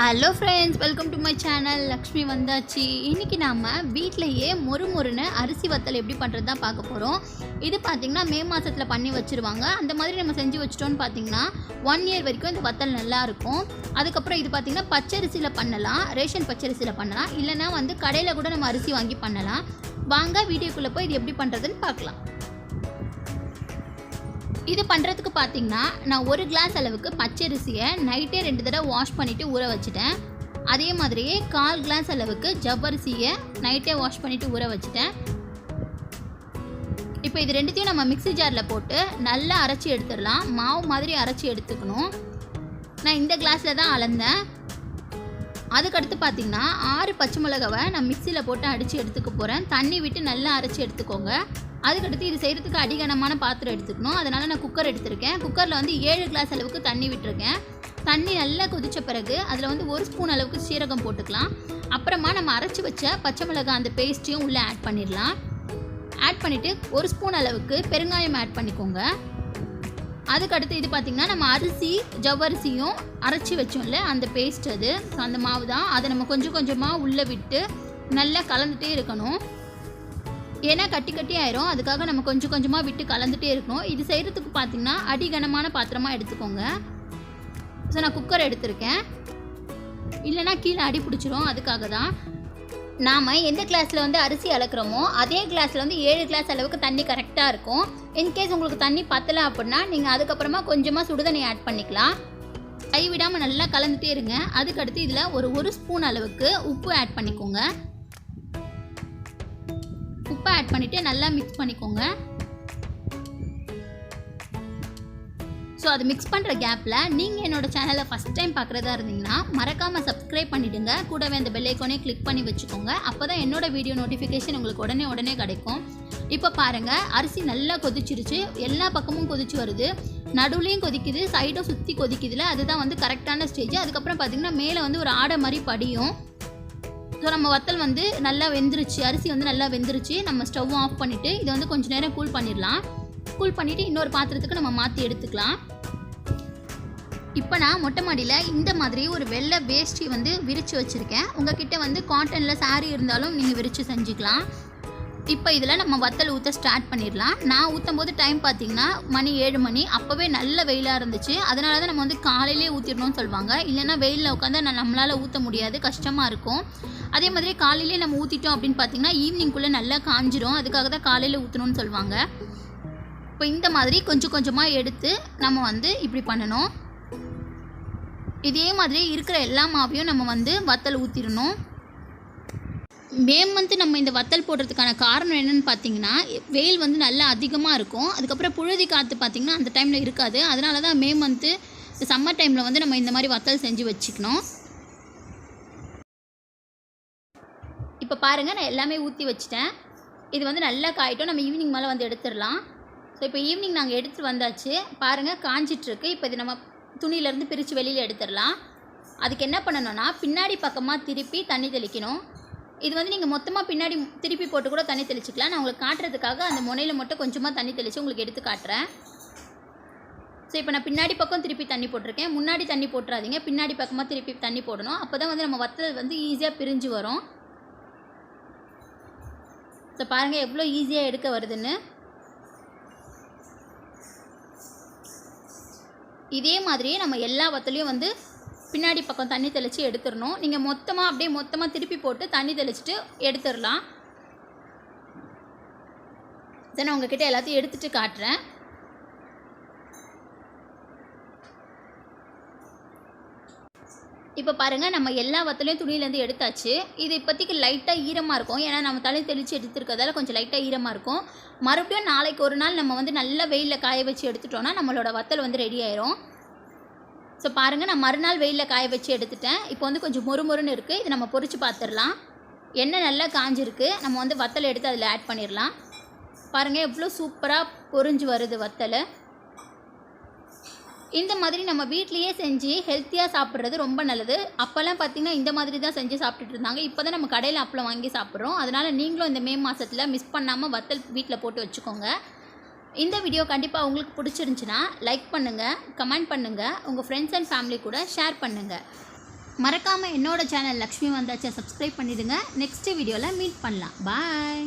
Hello friends welcome to my channel Lakshmi வந்தாச்சு இன்றைக்கி நாம் வீட்டிலையே மொறு மொறுன்னு அரிசி வத்தல் எப்படி பண்ணுறது தான் பார்க்க போகிறோம் இது பார்த்திங்கன்னா மே மாதத்தில் பண்ணி வச்சுருவாங்க. அந்த மாதிரி நம்ம செஞ்சு வச்சிட்டோன்னு பார்த்தீங்கன்னா ஒன் இயர் வரைக்கும் இந்த வத்தல் நல்லாயிருக்கும் அதுக்கப்புறம் இது பார்த்திங்கன்னா பச்சரிசியில் பண்ணலாம் ரேஷன் பச்சரிசியில் பண்ணலாம். இல்லைன்னா வந்து கடையில் கூட நம்ம அரிசி வாங்கி பண்ணலாம். வாங்க வீடியோக்குள்ளே போய் இது எப்படி பண்ணுறதுன்னு பார்க்கலாம். இது பண்ணுறதுக்கு பார்த்தீங்கன்னா நான் ஒரு கிளாஸ் அளவுக்கு பச்சரிசியை நைட்டே ரெண்டு தடவை வாஷ் பண்ணிவிட்டு ஊற வச்சுட்டேன். அதே மாதிரியே கால் கிளாஸ் அளவுக்கு ஜவ்வரிசியை நைட்டே வாஷ் பண்ணிவிட்டு ஊற வச்சுட்டேன். இப்போ இது ரெண்டுத்தையும் நம்ம மிக்ஸி ஜாரில் போட்டு நல்லா அரைச்சி எடுத்துடலாம். மாவு மாதிரி அரைச்சி எடுத்துக்கணும். நான் இந்த கிளாஸில் தான் அளந்தேன். அதுக்கடுத்து பார்த்தீங்கன்னா ஆறு பச்சை மிளகாவை நான் மிக்சியில் போட்டு அடித்து எடுத்துக்க போகிறேன் தண்ணி விட்டு நல்லா அரைச்சி எடுத்துக்கோங்க. அதுக்கடுத்து இது செய்கிறதுக்கு அடிகனமான பாத்திரம் எடுத்துக்கணும். அதனால் நான் குக்கர் எடுத்திருக்கேன். குக்கரில் வந்து ஏழு கிளாஸ் அளவுக்கு தண்ணி விட்டுருக்கேன். தண்ணி நல்லா கொதித்த பிறகு அதில் வந்து ஒரு ஸ்பூன் அளவுக்கு சீரகம் போட்டுக்கலாம். அப்புறமா நம்ம அரைச்சி வச்ச பச்சை மிளகாய் அந்த பேஸ்ட்டையும் உள்ளே ஆட் பண்ணிடலாம். ஆட் பண்ணிவிட்டு ஒரு ஸ்பூன் அளவுக்கு பெருங்காயம் ஆட் பண்ணிக்கோங்க. அதுக்கடுத்து இது பார்த்திங்கன்னா நம்ம அரிசி ஜவ்வரிசியும் அரைச்சி வச்சோம்ல அந்த பேஸ்ட் அது. ஸோ அந்த மாவு தான் அதை நம்ம கொஞ்சம் கொஞ்சமாக உள்ளே விட்டு நல்லா கலந்துட்டே இருக்கணும். ஏன்னா கட்டி கட்டி ஆயிரும். அதுக்காக நம்ம கொஞ்சம் கொஞ்சமாக விட்டு கலந்துட்டே இருக்கணும். இது செய்கிறதுக்கு பார்த்தீங்கன்னா அடிகனமான பாத்திரமாக எடுத்துக்கோங்க. ஸோ நான் குக்கர் எடுத்திருக்கேன். இல்லைன்னா கீழே அடி பிடிச்சிரும். அதுக்காக தான் நாம் எந்த கிளாஸில் வந்து அரிசி அளக்குறோமோ அதே கிளாஸில் வந்து ஏழு கிளாஸ் அளவுக்கு தண்ணி கரெக்டாக இருக்கும். இன்கேஸ் உங்களுக்கு தண்ணி பத்தலை அப்படின்னா நீங்கள் அதுக்கப்புறமா கொஞ்சமாக சுடுதண்ணி ஆட் பண்ணிக்கலாம். கைவிடாமல் நல்லா கலந்துட்டே இருங்க. அதுக்கடுத்து இதில் ஒரு ஒரு ஸ்பூன் அளவுக்கு உப்பு ஆட் பண்ணிக்கோங்க. உப்பை ஆட் பண்ணிவிட்டு நல்லா மிக்ஸ் பண்ணிக்கோங்க. ஸோ அது மிக்ஸ் பண்ணுற கேப்பில் நீங்கள் என்னோடய சேனலை ஃபஸ்ட் டைம் பார்க்குறதா இருந்தீங்கன்னா மறக்காமல் சப்ஸ்கிரைப் பண்ணிவிடுங்க கூடவே அந்த பெல்லைக்கோனே கிளிக் பண்ணி வச்சுக்கோங்க. அப்போ தான் என்னோடய வீடியோ நோட்டிஃபிகேஷன் உங்களுக்கு உடனே உடனே கிடைக்கும். இப்போ பாருங்கள் அரிசி நல்லா கொதிச்சிருச்சு. எல்லா பக்கமும் கொதிச்சு வருது. நடுவுலையும் கொதிக்குது சைடும் சுற்றி கொதிக்குதுல. அதுதான் வந்து கரெக்டான ஸ்டேஜ் அதுக்கப்புறம் பார்த்திங்கன்னா மேலே வந்து ஒரு ஆடை மாதிரி படியும். ஸோ நம்ம வத்தல் வந்து நல்லா வெந்துருச்சு. அரிசி வந்து நல்லா வெந்துருச்சு. நம்ம ஸ்டவ் ஆஃப் பண்ணிவிட்டு இதை வந்து கொஞ்சம் நேரம் கூல் பண்ணிடலாம். கூல் பண்ணிவிட்டு இன்னொரு பாத்திரத்துக்கு நம்ம மாற்றி எடுத்துக்கலாம். இப்போ நான் மொட்டை மாடியில் இந்த மாதிரி ஒரு வெள்ளை வேஷ்டி வந்து விரித்து வச்சுருக்கேன். உங்ககிட்ட வந்து காட்டனில் saree இருந்தாலும் நீங்கள் விரித்து செஞ்சுக்கலாம். இப்போ இதில் நம்ம வத்தல் ஊற்ற ஸ்டார்ட் பண்ணிடலாம். நான் ஊற்றும் போது டைம் பார்த்தீங்கன்னா மணி ஏழு மணி. அப்போவே நல்ல வெயிலாக இருந்துச்சு. அதனால தான் நம்ம வந்து காலையிலே ஊற்றிடணும்னு சொல்லுவாங்க. இல்லைன்னா வெயிலில் உட்காந்து நான் நம்மளால் ஊற்ற முடியாது. கஷ்டமாக இருக்கும். அதே மாதிரி காலையிலே நம்ம ஊற்றிட்டோம் அப்படின்னு பார்த்தீங்கன்னா ஈவினிங்குள்ளே நல்லா காஞ்சிரும். அதுக்காக தான் காலையில் ஊற்றணும்னு சொல்லுவாங்க. இப்போ இந்த மாதிரி கொஞ்சம் கொஞ்சமாக எடுத்து நம்ம வந்து இப்படி பண்ணணும். இதே மாதிரி இருக்கிற எல்லா மாவையும் நம்ம வந்து வத்தல் ஊற்றிடணும் மே மந்த்து நம்ம இந்த வத்தல் போடுறதுக்கான காரணம் என்னன்னு பார்த்தீங்கன்னா வெயில் வந்து நல்லா அதிகமாக இருக்கும். அதுக்கப்புறம் புழுதி காற்று பார்த்தீங்கன்னா அந்த டைமில் இருக்காது. அதனால தான் மே மந்த்து சம்மர் டைமில் வந்து நம்ம இந்த மாதிரி வத்தல் செஞ்சு வச்சுக்கணும். இப்போ பாருங்கள் நான் எல்லாமே ஊற்றி வச்சிட்டேன். இது வந்து நல்லா காயிட்டும். நம்ம ஈவினிங் மேலே வந்து எடுத்துடலாம். ஸோ இப்போ ஈவினிங் நாங்கள் எடுத்துகிட்டு வந்தாச்சு. பாருங்கள் காஞ்சிட்ருக்கு இப்போ இது நம்ம துணியிலேருந்து பிரித்து வெளியில் எடுத்துடலாம். அதுக்கு என்ன பண்ணணும்னா பின்னாடி பக்கமாக திருப்பி தண்ணி தெளிக்கணும். இது வந்து நீங்கள் மொத்தமாக பின்னாடி திருப்பி போட்டு கூட தண்ணி தெளிச்சிக்கலாம். நான் உங்களுக்கு காட்டுறதுக்காக அந்த முனையில் மட்டும் கொஞ்சமாக தண்ணி தெளித்து உங்களுக்கு எடுத்து காட்டுறேன். ஸோ இப்போ நான் பின்னாடி பக்கம் திருப்பி தண்ணி போட்டிருக்கேன். முன்னாடி தண்ணி போட்டுறாதீங்க. பின்னாடி பக்கமாக திருப்பி தண்ணி போடணும். அப்போ தான் வந்து நம்ம வத்தல் வந்து ஈஸியாக பிரிஞ்சு வரும். ஸோ பாருங்கள் எவ்வளோ ஈஸியாக எடுக்க வருதுன்னு. இதே மாதிரியே நம்ம எல்லா வத்தலையும் வந்து பின்னாடி பக்கம் தண்ணி தெளித்து எடுத்துடணும். நீங்கள் மொத்தமாக அப்படியே மொத்தமாக திருப்பி போட்டு தண்ணி தெளிச்சிட்டு எடுத்துடலாம். இதை நான் உங்ககிட்ட எல்லாத்தையும் எடுத்துகிட்டு காட்டுறேன். இப்போ பாருங்கள் நம்ம எல்லா வத்தலையும் துணியிலேருந்து எடுத்தாச்சு. இது இப்போதைக்கு லைட்டாக ஈரமாக இருக்கும். ஏன்னா நம்ம தலை தெளித்து எடுத்துருக்கிறதால கொஞ்சம் லைட்டாக ஈரமாக இருக்கும். மறுபடியும் நாளைக்கு ஒரு நாள் நம்ம வந்து நல்லா வெயிலில் காய வச்சு எடுத்துட்டோன்னா நம்மளோட வத்தல் வந்து ரெடி ஆயிரும். ஸோ பாருங்கள் நான் மறுநாள் வெயிலில் காய வச்சு எடுத்துட்டேன். இப்போ வந்து கொஞ்சம் மொறுமொறுன்னு இருக்குது இது நம்ம பொறிச்சு பார்த்துடலாம் எண்ணெய் நல்லா காஞ்சிருக்கு. நம்ம வந்து வத்தல் எடுத்து அதில் ஆட் பண்ணிடலாம் பாருங்கள் எவ்வளோ சூப்பராக பொறிஞ்சு வருது வத்தல். இந்த மாதிரி நம்ம வீட்லேயே செஞ்சு ஹெல்த்தியாக சாப்பிட்றது ரொம்ப நல்லது. அப்போல்லாம் பார்த்திங்கன்னா இந்த மாதிரி தான் செஞ்சு சாப்பிட்டுட்டு இருந்தாங்க. இப்போ தான் நம்ம கடையில் அப்பளம் வாங்கி சாப்பிட்றோம். அதனால் நீங்களும் இந்த மே மாதத்தில் மிஸ் பண்ணாமல் வத்தல் வீட்டில் போட்டு வச்சுக்கோங்க. இந்த வீடியோ கண்டிப்பாக உங்களுக்கு பிடிச்சிருந்துச்சுன்னா லைக் பண்ணுங்கள் கமெண்ட் பண்ணுங்கள் உங்கள் ஃப்ரெண்ட்ஸ் அண்ட் ஃபேமிலி கூட ஷேர் பண்ணுங்கள் மறக்காமல் என்னோடய சேனல் லக்ஷ்மி வந்தாச்சா சப்ஸ்கிரைப் பண்ணிவிடுங்க நெக்ஸ்ட் வீடியோவில் மீட் பண்ணலாம். பாய்